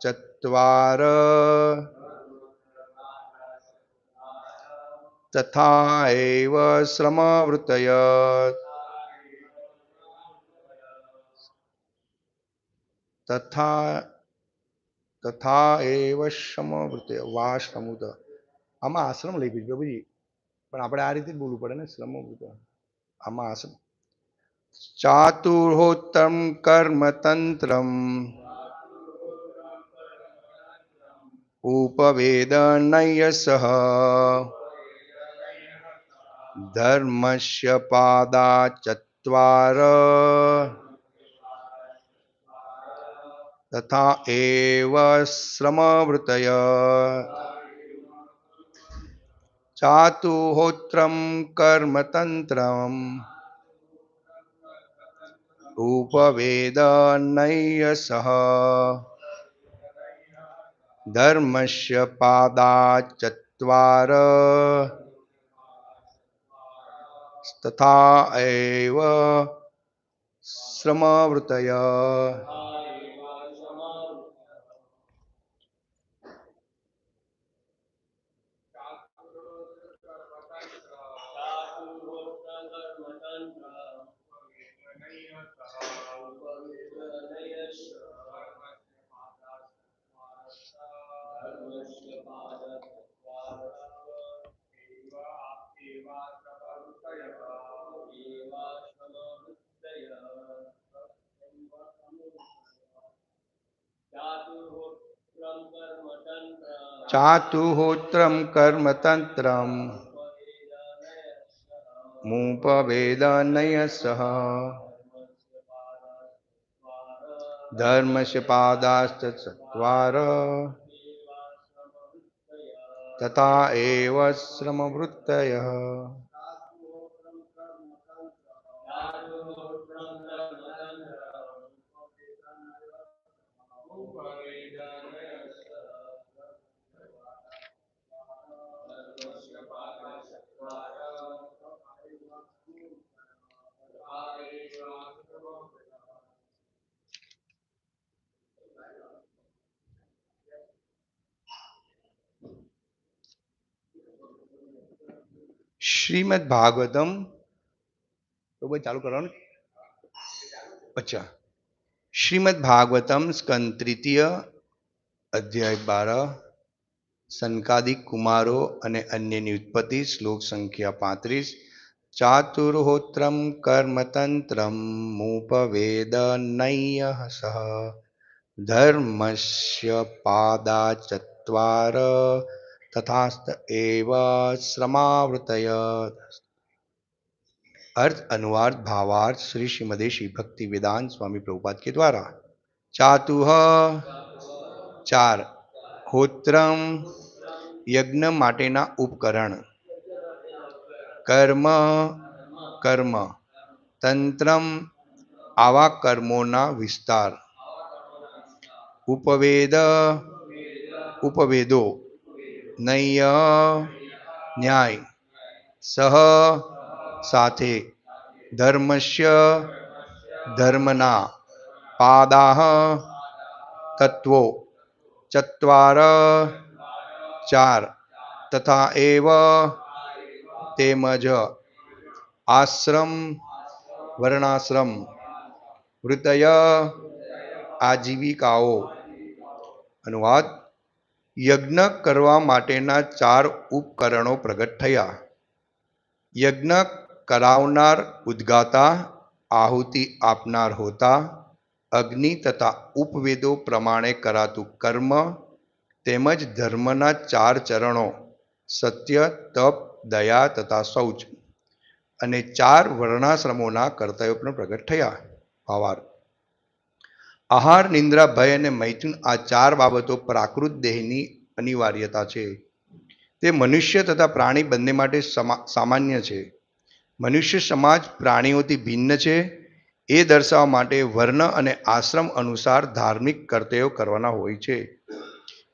ચત્વાર તથા એવ શ્રમવૃતય તથા તથા એવ શ્રમવૃતય વા શ્રમુદ આમાં આશ્રમ લઈ ગયું પ્રભુજી પણ આપણે આ રીતે જ બોલવું પડે ને, શ્રમવૃત। આમાં આશ્રમ. ચાતુર્હોત્તમ કર્મ ઉપવેદનય સહ ધર્મસ્ય પાદા ચત્વાર તથા એવ શ્રમવૃતય ચાતુહોત્રમ કર્મતંત્રમ ઉપવેદનય સહ ધર્મસ્ય પાદા ચત્વાર તથા એવ શ્રમવૃતય ચાતુહોત્રમ કર્મતંત્રમ મુપવેદનય સહ ધર્મસ્ય પાદાશ્ચ ચત્વાર तथा एव श्रमवृत्तयः। શ્રીમદ ભાગવતમ તો ભાઈ ચાલુ કરવાનું? અચ્છા. શ્રીમદ ભાગવતમ સ્કંદ તૃતીય અધ્યાય બાર સંકાદિક કુમારો અને અન્યની ઉત્પત્તિ, શ્લોક સંખ્યા પાંત્રીસ, ચાતુર્હોત્રમ કર્મતંત્રમ મુપવેદનય સહ, ધર્મસ્ય પાદા ચત્વાર તથાસ્ત એવ શ્રમાવૃતય अर्थ अनुवाद भावार्थ श्री श्रीमदे श्री भक्ति वेदांत स्वामी प्रभुपाद के द्वारा चातुह ચાર હોત્રમ યજ્ઞ માટેના ઉપકરણ કર્મ કર્મ તંત્રમ આવા કર્મોના વિસ્તાર ઉપવેદ ઉપવેદો નૈય ન્યાય. સહ સાથે ધર્મસ્ય ધર્મના પાદાહ તત્વો ચત્વાર ચાર તથા એવ તેમજ આશ્રમ વર્ણાશ્રમ વૃતય આજીવિકાઓ. અનુવાદ યજ્ઞ કરવા માટેના ચાર ઉપકરણો પ્રગટ થયા. યજ્ઞ કરાવનાર ઉદ્ગાતા, આહુતિ આપનાર હોતા, અગ્નિ તથા ઉપવેદો પ્રમાણે કરાતું કર્મ, તેમજ ધર્મના ચાર ચરણો, સત્ય, તપ, દયા તથા શૌચ, અને ચાર વર્ણાશ્રમોના કર્તવ્યો પણ પ્રગટ થયા. ભાવાર્થ આહાર, નિંદ્રા, ભય અને મૈથુન આ ચાર બાબતો પ્રાકૃત દેહની અનિવાર્યતા છે. તે મનુષ્ય તથા પ્રાણી બંને માટે સમા, સામાન્ય છે. મનુષ્ય સમાજ પ્રાણીઓથી ભિન્ન છે. એ દર્શાવવા માટે વર્ણ અને આશ્રમ અનુસાર ધાર્મિક કર્તવ્યો કરવાના હોય છે.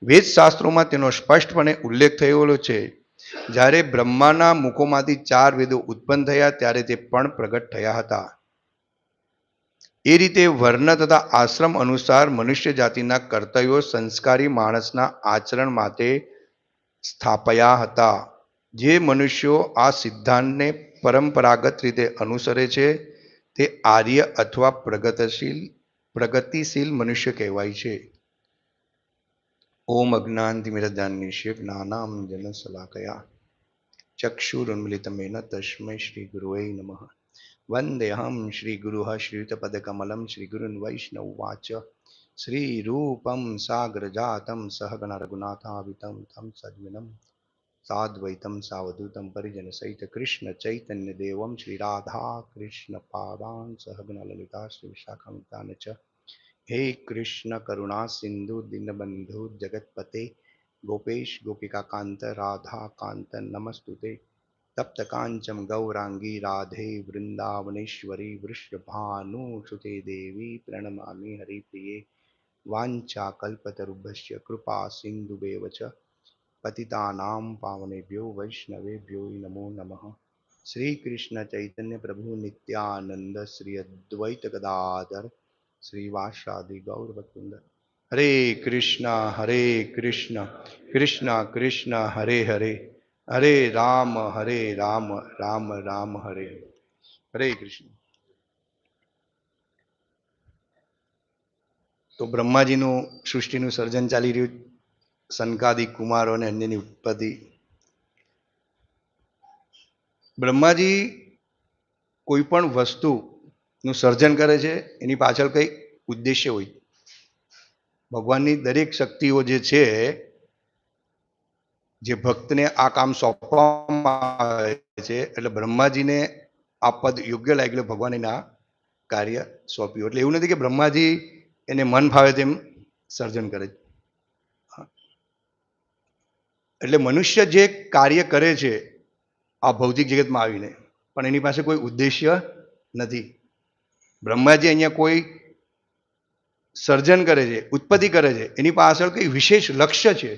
વેદશાસ્ત્રોમાં તેનો સ્પષ્ટપણે ઉલ્લેખ થયેલો છે. જ્યારે બ્રહ્માના મુખોમાંથી ચાર વેદો ઉત્પન્ન થયા ત્યારે તે પણ પ્રગટ થયા હતા. એ રીતે વર્ણ તથા આશ્રમ અનુસાર મનુષ્ય જાતિના કર્તવ્યો સંસ્કારી માણસના આચરણ માટે સ્થાપયા હતા. જે મનુષ્યો આ સિદ્ધાંતને પરંપરાગત રીતે અનુસરે છે, તે આર્ય અથવા પ્રગતિશીલ પ્રગતિશીલ મનુષ્ય કહેવાય છે. ઓમ અજ્ઞાનતિમિરદાન્યશ્ય જ્ઞાનામ જન શલાકયા ચક્ષુરુન્મિલિતમેન તસ્મૈ શ્રી ગુરુય નમઃ. વંદેહમ શ્રી ગુરુ શ્રીયુતપદકમલમ શ્રી ગુરુન વૈષ્ણવવાચ શ્રી રૂપમ સાગરજાતમ સહગણ રઘુનાથાવિતમ તમ સજ્જનમ સાદ્વૈતમ સાવધૂતમ પરિજન સહિત કૃષ્ણ ચૈતન્ય દેવમ શ્રી રાધા કૃષ્ણ પાદાન સહગણ લલિતા શ્રી વિશાખામિતાન ચ હે કૃષ્ણ કરુણા સિંધુ દીનબંધુ જગતપતે ગોપેશ ગોપિકા કાંત રાધા કાંત નમસ્તુતે તપ્ત કાંચમ ગૌરાંગી રાધે વૃંદાવનેશ્વરી વૃષભાનુસુતે દેવી પ્રણમામિ હરિપ્રિયે વાંચા કલ્પતરુભ્ય કૃપા સિંધુભેવ ચ પતિતાનાં પાવનેભ્યો વૈષ્ણવેભ્યો નમો નમઃ શ્રી કૃષ્ણ ચૈતન્ય પ્રભુ નિત્યાનંદ શ્રી અદ્વૈત ગદાધર શ્રીવાસાદિ ગૌરવકુંદ હરે કૃષ્ણ હરે કૃષ્ણ કૃષ્ણ કૃષ્ણ હરે હરે હરે રામ હરે રામ રામ રામ, હરે હરે. કૃષ્ણ. તો બ્રહ્માજીનું સૃષ્ટિનું સર્જન ચાલી રહ્યું સનકાદિક કુમારો અને અન્યની ઉત્પત્તિ. બ્રહ્માજી કોઈ પણ વસ્તુનું સર્જન કરે છે, એની પાછળ કંઈક ઉદ્દેશ્ય હોય. ભગવાનની દરેક શક્તિઓ જે છે જે ભક્તને આ કામ સોંપવામાં આવે છે, એટલે બ્રહ્માજીને આ પદ યોગ્ય લાગ્યું, ભગવાન એને કાર્ય સોંપ્યું. એટલે એવું નથી કે બ્રહ્માજી એને મન ફાવે તેમ સર્જન કરે. એટલે મનુષ્ય જે કાર્ય કરે છે આ ભૌતિક જગતમાં આવીને, પણ એની પાસે કોઈ ઉદ્દેશ્ય નથી. બ્રહ્માજી અહીંયા કોઈ સર્જન કરે છે, ઉત્પત્તિ કરે છે, એની પાછળ કંઈ વિશેષ લક્ષ્ય છે.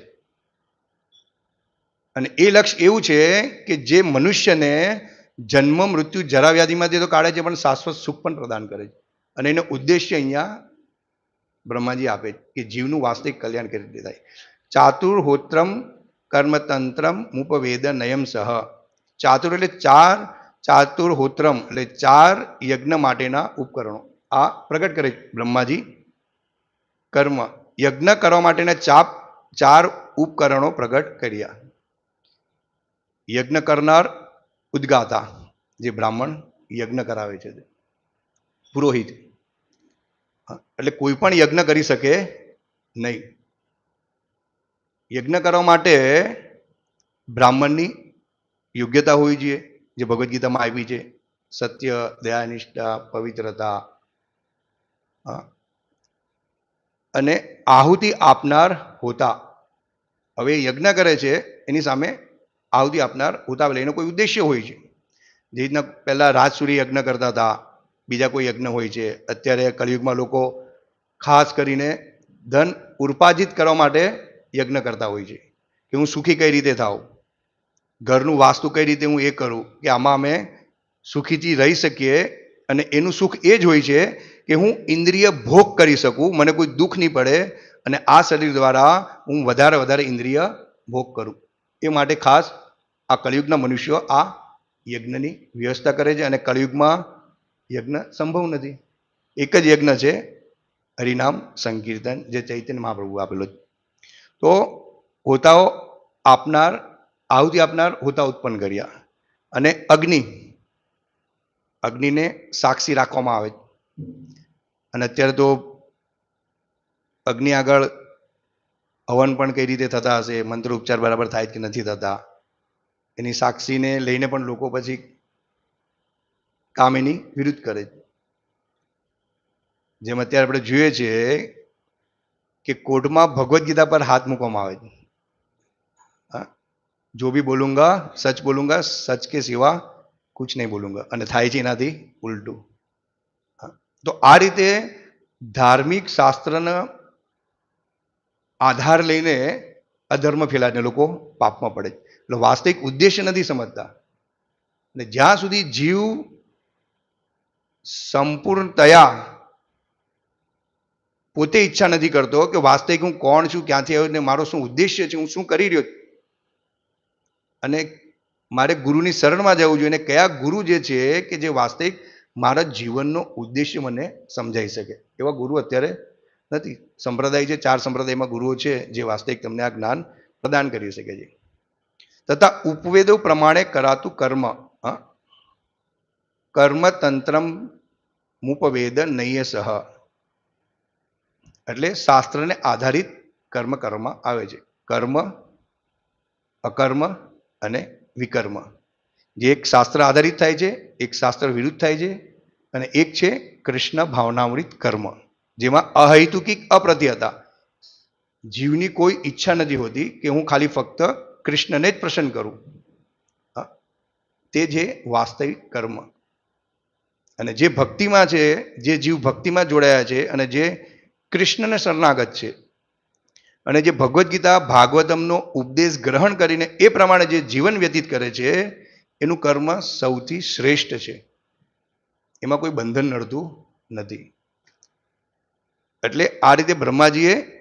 અને એ લક્ષ્ય એવું છે કે જે મનુષ્યને જન્મ, મૃત્યુ જરા વ્યાધિમાંથી તો કાઢે છે, પણ શાશ્વત સુખ પણ પ્રદાન કરે છે. અને એનો ઉદ્દેશ્ય અહીંયા બ્રહ્માજી આપે કે જીવનું વાસ્તવિક કલ્યાણ કરી રીતે થાય. ચાતુર્હોત્રમ કર્મતંત્રમ મુપવેદ નયમ સહ. ચાતુર એટલે ચાર ચાતુર્હોત્રમ એટલે ચાર યજ્ઞ માટેના ઉપકરણો. આ પ્રગટ કરે બ્રહ્માજી. કર્મ, યજ્ઞ કરવા માટેના ચાપ, ચાર ઉપકરણો પ્રગટ કર્યા. યજ્ઞ કરનાર ઉદ્ગાતા, જે બ્રાહ્મણ યજ્ઞ કરાવે છે. પુરોહિત. એટલે કોઈ પણ યજ્ઞ કરી શકે નહીં. યજ્ઞ કરવા માટે બ્રાહ્મણની યોગ્યતા હોવી જોઈએ, જે ભગવદ્ ગીતામાં આવી છે. સત્ય, દયાનિષ્ઠા, પવિત્રતા. અને આહુતિ આપનાર હોતા. હવે યજ્ઞ કરે છે, એની સામે આહુતિ આપનાર ઉતાવળે. એનો કોઈ ઉદ્દેશ્ય હોય છે. જે રીતના પહેલાં રાજસૂરી યજ્ઞ કરતા હતા, બીજા કોઈ યજ્ઞ હોય છે. અત્યારે કલિયુગમાં લોકો ખાસ કરીને ધન ઉર્પાજિત કરવા માટે યજ્ઞ કરતા હોય છે. કે હું સુખી કઈ રીતે થાઉં? ઘરનું વાસ્તુ કઈ રીતે હું એ કરું? કે આમાં અમે સુખીથી રહી શકીએ અને એનું સુખ એ જ હોય છે કે હું ઇન્દ્રિય ભોગ કરી શકું, મને કોઈ દુઃખ નહીં પડે અને આ શરીર દ્વારા હું વધારે વધારે ઇન્દ્રિય ભોગ કરું. એ માટે ખાસ આ કળિયુગના મનુષ્યો આ યજ્ઞની વ્યવસ્થા કરે છે અને કળિયુગમાં યજ્ઞ સંભવ નથી. એક જ યજ્ઞ છે હરિનામ સંકીર્તન, જે ચૈતન્ય મહાપ્રભુ આપેલો તો હોતાઓ આપનાર, આહુતિ આપનાર હોતા ઉત્પન્ન કર્યા અને અગ્નિ, અગ્નિને સાક્ષી રાખવામાં આવે અને અત્યારે તો અગ્નિ આગળ હવન પણ કઈ રીતે થતા હશે, મંત્ર ઉપચાર બરાબર થાય કે નથી થતા? એની સાક્ષીને લઈને પણ લોકો પછી કામ એની વિરુદ્ધ કરે છે જેમ અત્યારે આપણે જોઈએ છીએ કે કોર્ટમાં ભગવદ્ ગીતા પર હાથ મૂકવામાં આવે છે? જો બી બોલુંગા, સચ બોલુંગા, સચ કે સિવા, કુછ નહીં બોલુંગા અને થાય છે એનાથી ઉલટું? તો આ રીતે ધાર્મિક શાસ્ત્રના આધાર લઈને અધર્મ ફેલાઈને લોકો પાપમાં પડે એટલે વાસ્તવિક ઉદ્દેશ્ય નથી સમજતા. અને જ્યાં સુધી જીવ સંપૂર્ણતયા પોતે ઈચ્છા નથી કરતો કે વાસ્તવિક હું કોણ છું, ક્યાંથી આવ્યો ને મારો શું ઉદ્દેશ્ય છે, હું શું કરી રહ્યો અને મારે ગુરુની શરણમાં જવું જોઈએ અને કયા ગુરુ જે છે કે જે વાસ્તવિક મારા જીવનનો ઉદ્દેશ્ય મને સમજાઈ શકે. એવા ગુરુ અત્યારે નથી. સંપ્રદાય છે, ચાર સંપ્રદાયમાં ગુરુઓ છે, જે વાસ્તવિક તમને આ જ્ઞાન પ્રદાન કરી શકે છે. તથા ઉપવેદો પ્રમાણે કરાતું કર્મ કર્મતંત્રમ મુપવેદ નૈય સહ. એટલે શાસ્ત્રને આધારિત કર્મ કરવામાં આવે છે. કર્મ, અકર્મ અને વિકર્મ. જે એક શાસ્ત્ર આધારિત થાય છે, એક શાસ્ત્ર વિરુદ્ધ થાય છે, અને એક છે કૃષ્ણ ભાવનામૃત કર્મ. જેમાં અહૈતુકિક હતા જીવની કોઈ ઈચ્છા નથી હોતી કે હું ખાલી ફક્ત કૃષ્ણને જ પ્રસન્ન કરું. તે જે વાસ્તવિક કર્મ. અને જે ભક્તિમાં છે, જે જીવ ભક્તિમાં જોડાયા છે અને જે કૃષ્ણને શરણાગત છે. અને જે ભગવદ્ ગીતા ભાગવતમનો ઉપદેશ ગ્રહણ કરીને એ પ્રમાણે જે જીવન વ્યતીત કરે છે, એનું કર્મ સૌથી શ્રેષ્ઠ છે. એમાં કોઈ બંધન નડતું નથી. એટલે આ રીતે બ્રહ્માજીએ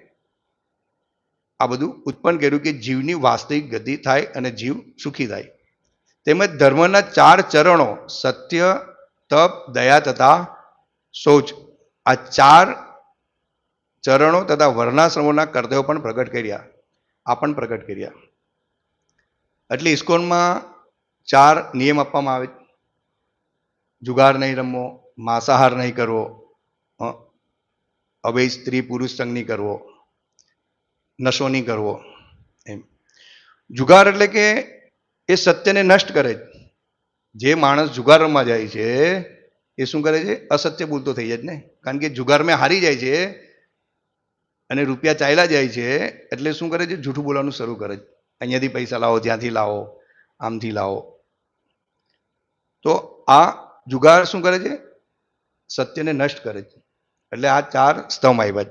આ બધું ઉત્પન્ન કર્યું કે જીવની વાસ્તવિક ગતિ થાય અને જીવ સુખી થાય. તેમજ ધર્મના ચાર ચરણો, સત્ય, તપ, દયા તથા શૌચ, આ ચાર ચરણો તથા વર્ણાશ્રમોના કર્તવ્યો પણ પ્રગટ કર્યા. આ પણ પ્રગટ કર્યા. એટલે ઇસ્કોનમાં ચાર નિયમ આપવામાં આવે. જુગાર નહીં રમવો, માંસાહાર નહીં કરવો અવૈધ સ્ત્રી પુરુષ સંગની કરવો, નશો નહીં કરવો, એમ. જુગાર એટલે કે એ સત્યને નષ્ટ કરે. જે માણસ જુગાર રમવા જાય છે, એ શું કરે છે? અસત્ય બોલતો થઈ જાય છે ને. કારણ કે જુગારમાં હારી જાય છે અને રૂપિયા ચાલ્યા જાય છે, એટલે શું કરે છે? જૂઠું બોલવાનું શરૂ કરે છે. અહીંયાથી પૈસા લાવો, ત્યાંથી લાવો, આમથી લાવો. તો આ જુગાર શું કરે છે? સત્યને નષ્ટ કરે છે. એટલે આ ચાર સ્તંભ આવ્યા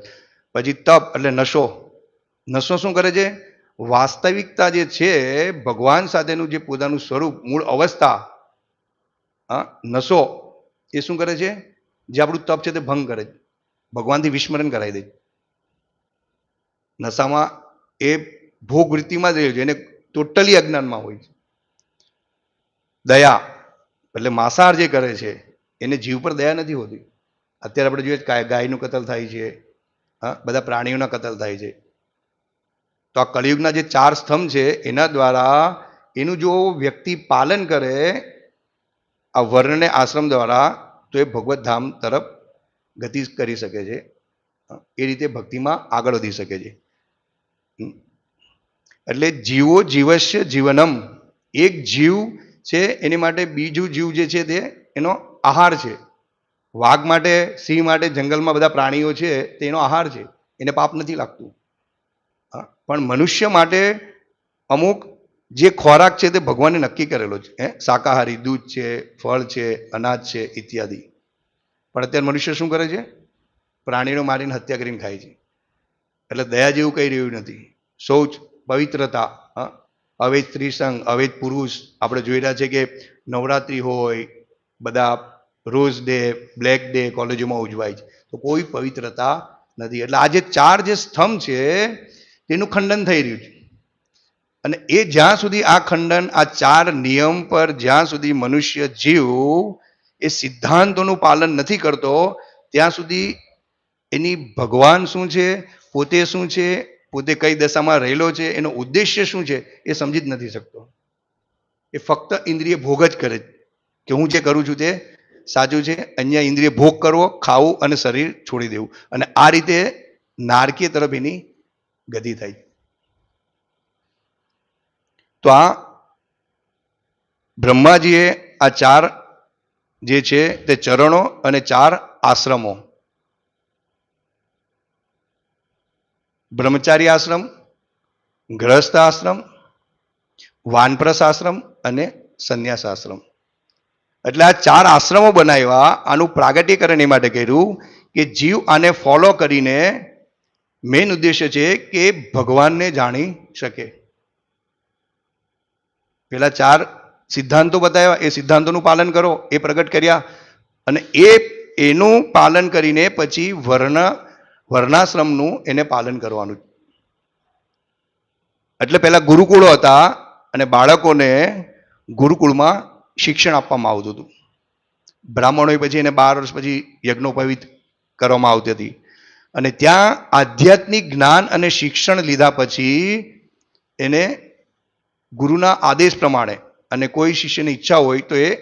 પછી તપ એટલે નશો. નશો શું કરે છે? વાસ્તવિકતા જે છે, ભગવાન સાથેનું જે પોતાનું સ્વરૂપ, મૂળ અવસ્થા, હા, નશો, એ શું કરે છે? જે આપણું તપ છે તે ભંગ કરે ભગવાનથી વિસ્મરણ કરાવી દે નશામાં એ ભોગ વૃત્તિમાં જ રહ્યો છે. એને ટોટલી અજ્ઞાનમાં હોય છે. દયા એટલે માંસાહાર જે કરે છે, એને જીવ પર દયા નથી હોતી. અત્યારે આપણે જોઈએ ગાય ગાયનું કતલ થાય છે. હા, બધા પ્રાણીઓના કતલ થાય છે. તો આ કળિયુગના જે ચાર સ્તંભ છે, એના દ્વારા એનું જો વ્યક્તિ પાલન કરે, આ વર્ણને આશ્રમ દ્વારા, તો એ ભગવત ધામ તરફ ગતિ કરી શકે છે. એ રીતે ભક્તિમાં આગળ વધી શકે છે. એટલે જીવો જીવસ્ય જીવનમ. એક જીવ છે, એની માટે બીજું જીવ જે છે તે, એનો આહાર છે. વાઘ માટે, સિંહ માટે જંગલમાં બધા પ્રાણીઓ છે, તેનો આહાર છે, એને પાપ નથી લાગતું. પણ મનુષ્ય માટે અમુક જે ખોરાક છે તે ભગવાને નક્કી કરેલો છે, હે? શાકાહારી દૂધ છે, ફળ છે, અનાજ છે, ઇત્યાદિ. પણ અત્યારે મનુષ્ય શું કરે છે? પ્રાણીનો મારીને હત્યા કરીને ખાય છે. એટલે દયા જેવું કહી રહ્યું નથી. શૌચ, પવિત્રતા, હા? અવૈધ સ્ત્રી સંઘ અવૈધ પુરુષ, આપણે જોઈ રહ્યા છે કે નવરાત્રિ હોય, બધા રોઝ ડે, બ્લેક ડે કોલેજોમાં ઉજવાય છે. તો કોઈ પવિત્રતા નથી. એટલે આ જે ચાર જે સ્તંભ છે, તેનું ખંડન થઈ રહ્યું છે. અને એ જ્યાં સુધી આ ખંડન, આ ચાર નિયમ પર જ્યાં સુધી મનુષ્ય જીવ, એ સિદ્ધાંતોનું પાલન નથી કરતો, ત્યાં સુધી એની ભગવાન શું છે, પોતે શું છે, પોતે કઈ દશામાં રહેલો છે, એનો ઉદ્દેશ્ય શું છે, એ સમજી જ નથી શકતો. એ ફક્ત ઇન્દ્રિય ભોગ જ કરે કે હું જે કરું છું તે સાચું છે અહીંયા ઇન્દ્રિય ભોગ કરવો, ખાવું અને શરીર છોડી દેવું. અને આ રીતે નારકીય તરફ એની ગતિ થાય. તો આ બ્રહ્માજીએ આ ચાર જે છે તે ચરણો અને ચાર આશ્રમો. બ્રહ્મચારી આશ્રમ, ગ્રહસ્થ આશ્રમ વાનપ્રસ આશ્રમ અને સંન્યાસ આશ્રમ. એટલે આ ચાર આશ્રમો બનાવ્યા, આનું પ્રાગટ્યકરણ એ માટે કર્યું કે જીવ આને ફોલો કરીને મેઇન ઉદ્દેશ્ય છે કે ભગવાનને જાણી શકે. પેલા ચાર સિદ્ધાંતો બતાવ્યા, એ સિદ્ધાંતોનું પાલન કરો, એ પ્રગટ કર્યા અને એ, એનું પાલન કરીને પછી વર્ણ, વર્ણાશ્રમનું એને પાલન કરવાનું. એટલે પહેલાં ગુરુકુળો હતા અને બાળકોને ગુરુકુળમાં શિક્ષણ આપવામાં આવતું હતું. બ્રાહ્મણોએ પછી એને બાર વર્ષ પછી યજ્ઞોપવિત કરવામાં આવતી હતી. અને ત્યાં આધ્યાત્મિક જ્ઞાન અને શિક્ષણ લીધા પછી એને ગુરુના આદેશ પ્રમાણે અને કોઈ શિષ્યની ઈચ્છા હોય તો એ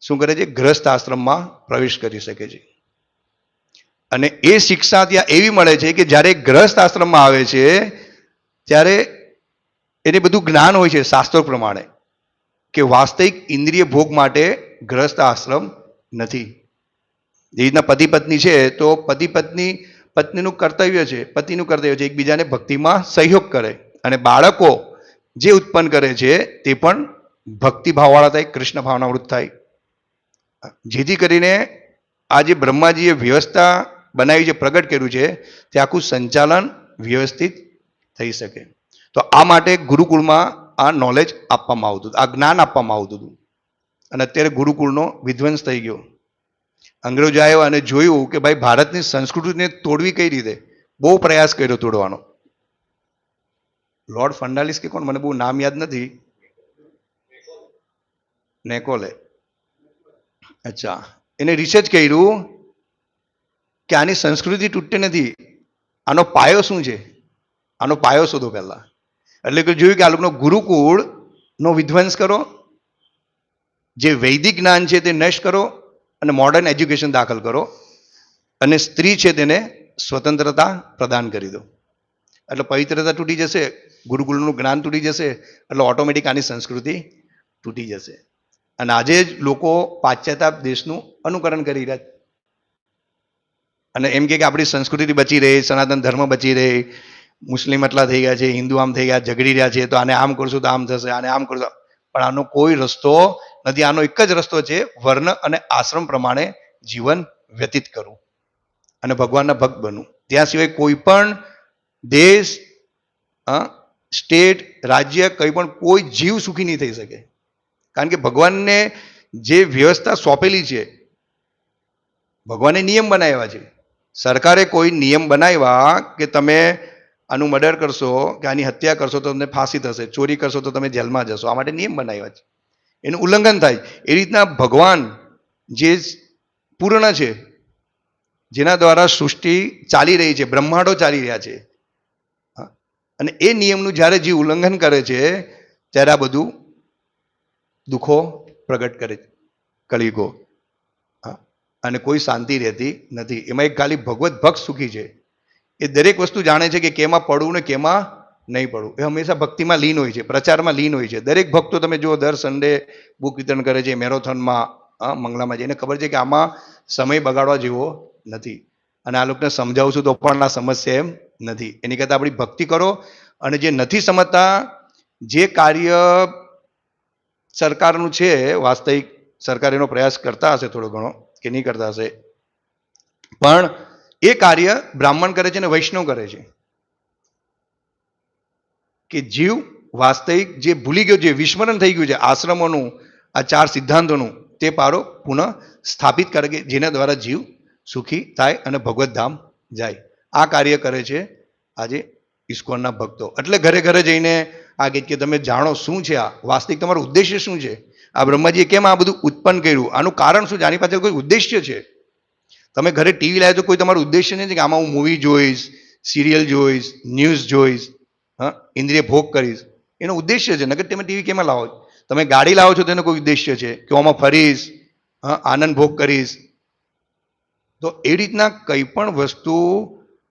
શું કરે છે? ગ્રસ્ત આશ્રમમાં પ્રવેશ કરી શકે છે. અને એ શિક્ષા ત્યાં એવી મળે છે કે જ્યારે ગ્રસ્ત આશ્રમમાં આવે છે, ત્યારે એને બધું જ્ઞાન હોય છે શાસ્ત્રો પ્રમાણે. કે વાસ્તવિક ઇન્દ્રિય ભોગ માટે ગ્રસ્ત આશ્રમ નથી. જે રીતના પતિ પત્ની છે તો પતિ પત્ની, પત્નીનું કર્તવ્ય છે, પતિનું કર્તવ્ય છે એકબીજાને ભક્તિમાં સહયોગ કરે અને બાળકો જે ઉત્પન્ન કરે છે તે પણ ભક્તિભાવવાળા થાય, કૃષ્ણ ભાવનાવૃત થાય. જેથી કરીને આ જે બ્રહ્માજીએ વ્યવસ્થા બનાવી જે પ્રગટ કર્યું છે, તે આખું સંચાલન વ્યવસ્થિત થઈ શકે. તો આ માટે ગુરુકુળમાં આ નોલેજ આપવામાં આવતું હતું, આ જ્ઞાન આપવામાં આવતું હતું. અને અત્યારે ગુરુકુળનો વિધ્વંસ થઈ ગયો. અંગ્રેજો આવ્યા અને જોયું કે ભાઈ ભારતની સંસ્કૃતિને તોડવી કઈ રીતે? બહુ પ્રયાસ કર્યો તોડવાનો. લોર્ડ ફર્નાલિસ કે કોણ? મને બહુ નામ યાદ નથી. નેકોલે અચ્છા. એને રિસર્ચ કર્યું કે આની સંસ્કૃતિ તૂટતી નથી. આનો પાયો શું છે? આનો પાયો શોધો પહેલા. એટલે કે જોયું કે આ લોકોનો ગુરુકુળનો વિધ્વંસ કરો, જે વૈદિક જ્ઞાન છે તે નષ્ટ કરો અને મોડર્ન એજ્યુકેશન દાખલ કરો અને સ્ત્રી છે તેને સ્વતંત્રતા પ્રદાન કરી દો. એટલે પવિત્રતા તૂટી જશે, ગુરુકુળનું જ્ઞાન તૂટી જશે, એટલે ઓટોમેટિક આની સંસ્કૃતિ તૂટી જશે. અને આજે જ લોકો પાશ્ચાત્ય દેશનું અનુકરણ કરી રહ્યા અને એમ કે કે આપણી સંસ્કૃતિ બચી રહે, સનાતન ધર્મ બચી રહે મુસ્લિમ એટલા થઈ ગયા છે, હિન્દુ આમ થઈ ગયા, ઝઘડી રહ્યા છે, તો આને આમ કરશું તો આમ થશે, આને આમ કરશું. પણ આનો કોઈ રસ્તો નથી, આનો એક જ રસ્તો છે વર્ણ અને આશ્રમ પ્રમાણે જીવન વ્યતીત કરવું અને ભગવાનના ભક્ત બનવું. ત્યાં સિવાય કોઈ પણ દેશ સ્ટેટ, રાજ્ય, કંઈ પણ કોઈ જીવ સુખી નહીં થઈ શકે. કારણ કે ભગવાનને જે વ્યવસ્થા સોંપેલી છે, ભગવાને નિયમ બનાવ્યા છે. સરકારે કોઈ નિયમ બનાવ્યા કે તમે આનું મર્ડર કરશો, કે આની હત્યા કરશો તો તમને ફાંસી થશે, ચોરી કરશો તો તમે જેલમાં જશો આ માટે નિયમ બનાવ્યા છે એનું ઉલ્લંઘન થાય એ રીતના ભગવાન જે પૂર્ણ છે, જેના દ્વારા સૃષ્ટિ ચાલી રહી છે, બ્રહ્માંડો ચાલી રહ્યા છે? અને એ નિયમનું જ્યારે જે ઉલ્લંઘન કરે છે, ત્યારે આ બધું દુઃખો પ્રગટ કરે છે હા? અને કોઈ શાંતિ રહેતી નથી એમાં એક ખાલી ભગવત ભક્ત સુખી છે એ દરેક વસ્તુ જાણે છે કે કેમાં પડવું ને કેમાં નહીં પડવું. એ હંમેશા ભક્તિમાં લીન હોય છે, પ્રચારમાં લીન હોય છે. દરેક ભક્તો તમે જુઓ, દર સન્ડે બુક વિતરણ કરે છે, મેરોથોનમાં મંગલામાં જઈને. ખબર છે કે આમાં સમય બગાડવા જેવો નથી. અને આ લોકોને સમજાવું છું તો પણ આ સમજશે એમ નથી. એની કરતાં આપણી ભક્તિ કરો અને જે નથી સમજતા, જે કાર્ય સરકારનું છે, વાસ્તવિક સરકાર એનો પ્રયાસ કરતા હશે થોડો ઘણો કે નહીં કરતા હશે. પણ એ કાર્ય બ્રાહ્મણ કરે છે અને વૈષ્ણવ કરે છે. કે જીવ વાસ્તવિક જે ભૂલી ગયો, જે વિસ્મરણ થઈ ગયું છે, આશ્રમોનું, આ ચાર સિદ્ધાંતોનું, તે પારો પુનઃ સ્થાપિત કરે કે જેના દ્વારા જીવ સુખી થાય અને ભગવત ધામ જાય. આ કાર્ય કરે છે આજે ઇસ્કોનના ભક્તો. એટલે ઘરે ઘરે જઈને આ કહે કે તમે જાણો શું છે આ? વાસ્તવિક તમારો ઉદ્દેશ્ય શું છે? આ બ્રહ્માજીએ કેમ આ બધું ઉત્પન્ન કર્યું? આનું કારણ શું છે? આની પાછળ કોઈ ઉદ્દેશ્ય છે? તમે ઘરે ટીવી લાવ્યો તો કોઈ તમારું ઉદ્દેશ્ય નથી કે આમાં હું મૂવી જોઈશ સિરિયલ જોઈશ ન્યૂઝ જોઈશ, હા, ઇન્દ્રિય ભોગ કરીશ. એનો ઉદ્દેશ્ય છે. નગર તમે ટીવી કેમાં લાવો? તમે ગાડી લાવો છો તેનો કોઈ ઉદ્દેશ્ય છે કે આમાં ફરીશ, હા, આનંદ ભોગ કરીશ. તો એ રીતના કંઈ પણ વસ્તુ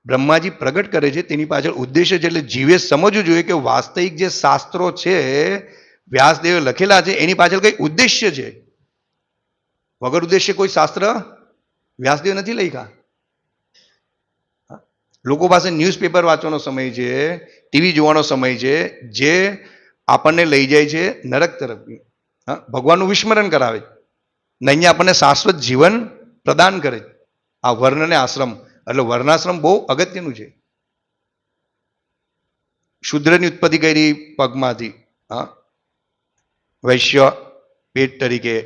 બ્રહ્માજી પ્રગટ કરે છે તેની પાછળ ઉદ્દેશ્ય છે. એટલે જીવે સમજવું જોઈએ કે વાસ્તવિક જે શાસ્ત્રો છે, વ્યાસદેવે લખેલા છે, એની પાછળ કંઈ ઉદ્દેશ્ય છે? વગર ઉદ્દેશ્ય કોઈ શાસ્ત્ર વ્યાસદેવ નથી લખ્યા? લોકો પાસે ન્યૂઝપેપર વાંચવાનો સમય છે ટીવી જોવાનો સમય છે, જે આપણને લઈ જાય છે નરક તરફ હા. ભગવાનનું વિસ્મરણ કરાવે છે અહીંયા આપણને શાશ્વત જીવન પ્રદાન કરે. આ વર્ણને આશ્રમ. એટલે વર્ણાશ્રમ બહુ અગત્યનું છે. શુદ્રની ઉત્પત્તિ કરી પગમાંથી. હા. વૈશ્ય પેટ તરીકે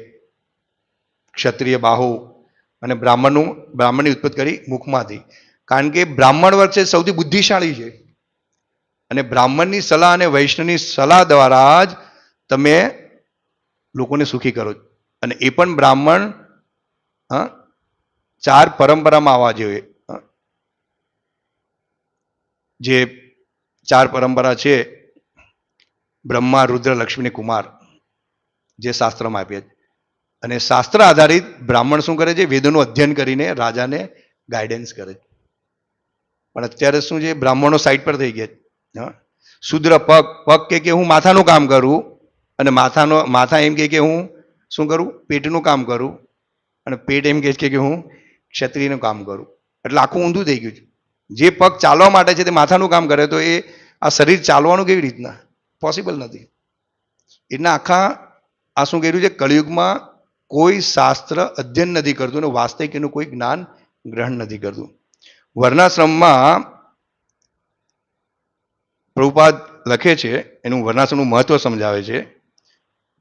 ક્ષત્રિય બાહુ અને બ્રાહ્મણનું, બ્રાહ્મણની ઉત્પત્તિ કરી મુખમાંથી. કારણ કે બ્રાહ્મણ વર્ગ છે સૌથી બુદ્ધિશાળી છે. અને બ્રાહ્મણની સલાહ અને વૈષ્ણવની સલાહ દ્વારા જ તમે લોકોને સુખી કરો. અને એ પણ બ્રાહ્મણ, હા, ચાર પરંપરામાં આવવા જોઈએ. જે ચાર પરંપરા છે, બ્રહ્મા, રુદ્ર, લક્ષ્મી કુમાર, જે શાસ્ત્રમાં આપ્યા છે. અને શાસ્ત્ર આધારિત બ્રાહ્મણ શું કરે છે? વેદોનું અધ્યયન કરીને રાજાને ગાઈડન્સ કરે છે. પણ અત્યારે શું છે? બ્રાહ્મણો સાઈડ પર થઈ ગયા હા. શુદ્ર, પગ પગ કે કે હું માથાનું કામ કરું અને માથાનો, માથા એમ કે હું શું કરું? પેટનું કામ કરું અને પેટ એમ કહે છે કે હું ક્ષત્રિયનું કામ કરું. એટલે આખું ઊંધું થઈ ગયું છે. જે પગ ચાલવા માટે છે તે માથાનું કામ કરે તો એ આ શરીર ચાલવાનું કેવી રીતના? પોસિબલ નથી. એટલે આખા આ શું કર્યું છે? કળિયુગમાં કોઈ શાસ્ત્ર અધ્યયન નથી કરતું અને વાસ્તવિક એનું કોઈ જ્ઞાન ગ્રહણ નથી કરતું. વર્ણાશ્રમમાં પ્રભુપાદ લખે છે, એનું વર્ણાશ્રમનું મહત્વ સમજાવે છે.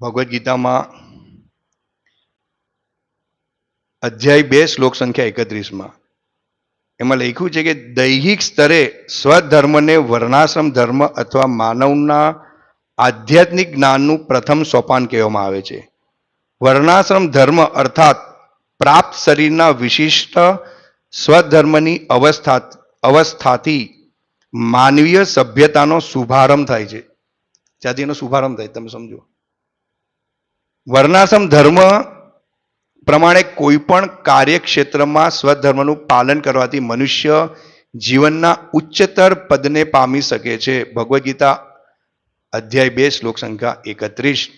ભગવદ્ ગીતામાં અધ્યાય બે શ્લોક સંખ્યા એકત્રીસમાં એમાં લખ્યું છે કે દૈહિક સ્તરે સ્વધર્મને વર્ણાશ્રમ ધર્મ અથવા માનવના આધ્યાત્મિક જ્ઞાનનું પ્રથમ સોપાન કહેવામાં આવે છે. વર્ણાશ્રમ ધર્મ અર્થાત પ્રાપ્ત શરીરના વિશિષ્ટ સ્વધર્મની અવસ્થા અવસ્થાથી માનવીય સભ્યતાનો શુભારંભ થાય છે. ત્યાંથી એનો શુભારંભ થાય, તમે સમજો. વર્ણાશ્રમ ધર્મ પ્રમાણે કોઈ પણ કાર્યક્ષેત્રમાં સ્વધર્મનું પાલન કરવાથી મનુષ્ય જીવનના ઉચ્ચતર પદને પામી શકે છે. ભગવદ્ ગીતા અધ્યાય બે, શ્લોક સંખ્યા એકત્રીસ.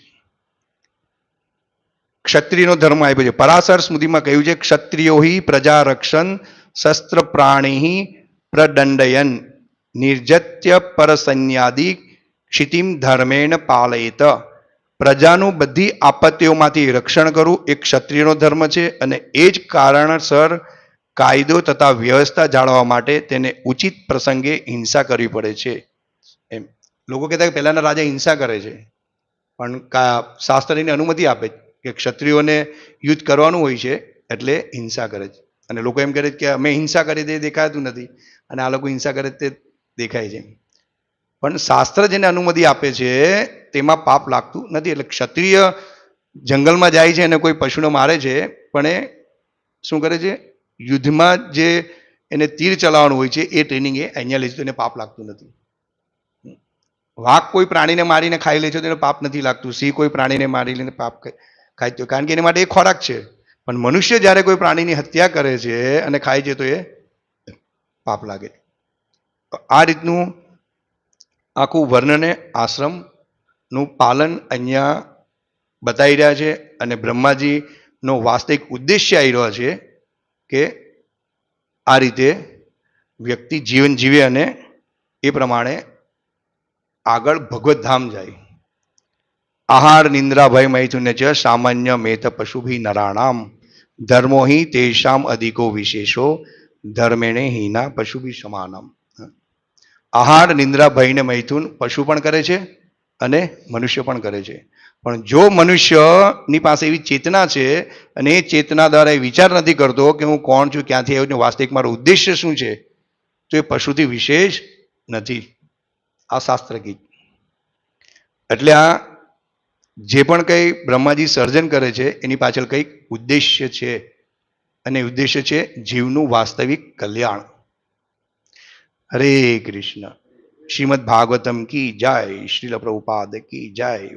ક્ષત્રિયનો ધર્મ આપ્યો છે. પરાશર સ્મૃતિમાં કહ્યું છે ક્ષત્રિયો પ્રજા રક્ષણ શસ્ત્ર પ્રાણી પ્રદંડયન નિર્જત્ય પરસન્યાદિ ક્ષિતિમ ધર્મેણ પાલયત. પ્રજાનું બધી આપત્તિઓમાંથી રક્ષણ કરવું એ ક્ષત્રિયનો ધર્મ છે અને એ જ કારણસર કાયદો તથા વ્યવસ્થા જાળવવા માટે તેને ઉચિત પ્રસંગે હિંસા કરવી પડે છે. એમ. લોકો કહેતા કે પહેલાંના રાજા હિંસા કરે છે. પણ કા, શાસ્ત્રની અનુમતિ આપે. છે કે ક્ષત્રિયોને યુદ્ધ કરવાનું હોય છે એટલે હિંસા કરે છે. અને લોકો એમ કરે છે કે અમે હિંસા કરી તે દેખાતું નથી. અને આ લોકો હિંસા કરે તે દેખાય છે. પણ શાસ્ત્ર જેને અનુમતિ આપે છે, તેમાં પાપ લાગતું નથી. એટલે ક્ષત્રિય જંગલમાં જાય છે અને કોઈ પશુને મારે છે, પણ એ શું કરે છે? યુદ્ધમાં જે એને તીર ચલાવવાનું હોય છે, એ ટ્રેનિંગ એ અહીંયા લે એને પાપ લાગતું નથી. વાઘ કોઈ પ્રાણીને મારીને ખાઈ લે છે, તો એને પાપ નથી લાગતું. સિંહ કોઈ પ્રાણીને મારી લઈને પાપ ખાય છે કારણ કે એની માટે એ ખોરાક છે. પણ મનુષ્ય જ્યારે કોઈ પ્રાણીની હત્યા કરે છે અને ખાય છે તો એ પાપ લાગે. આ રીતનું આખું વર્ણને આશ્રમનું પાલન અહીંયા બતાવી રહ્યા છે અને બ્રહ્માજીનો વાસ્તવિક ઉદ્દેશ્ય આવી રહ્યો છે કે આ રીતે વ્યક્તિ જીવન જીવે અને એ પ્રમાણે આગળ ભગવત ધામ જાય. આહાર નિંદ્રા ભય મૈથુન્ય ચ સામાન્ય મેત પશુભી નરાણામ ધર્મો હિ તેષામ અધિકો વિશેષો, ધર્મેણે હિના પશુભી સમાનમ. આહાર નિંદ્રા ભય ને મૈથુન પશુ પણ કરે છે અને મનુષ્ય પણ કરે છે. પણ જો મનુષ્યની પાસે એવી ચેતના છે અને એ ચેતના દ્વારા એ વિચાર નથી કરતો કે હું કોણ છું, ક્યાંથી આવ્યો છું વાસ્તવિક મારો ઉદ્દેશ્ય શું છે, તો એ પશુથી વિશેષ નથી. આ શાસ્ત્રગીત. એટલે આ જે પણ કંઈ બ્રહ્માજી સર્જન કરે છે, એની પાછળ કંઈક ઉદ્દેશ્ય છે. અને ઉદ્દેશ્ય છે જીવનું વાસ્તવિક કલ્યાણ. હરે કૃષ્ણ. શ્રીમદ ભાગવતમ કી જય. શ્રીલ પ્રભુપાદ કી જય.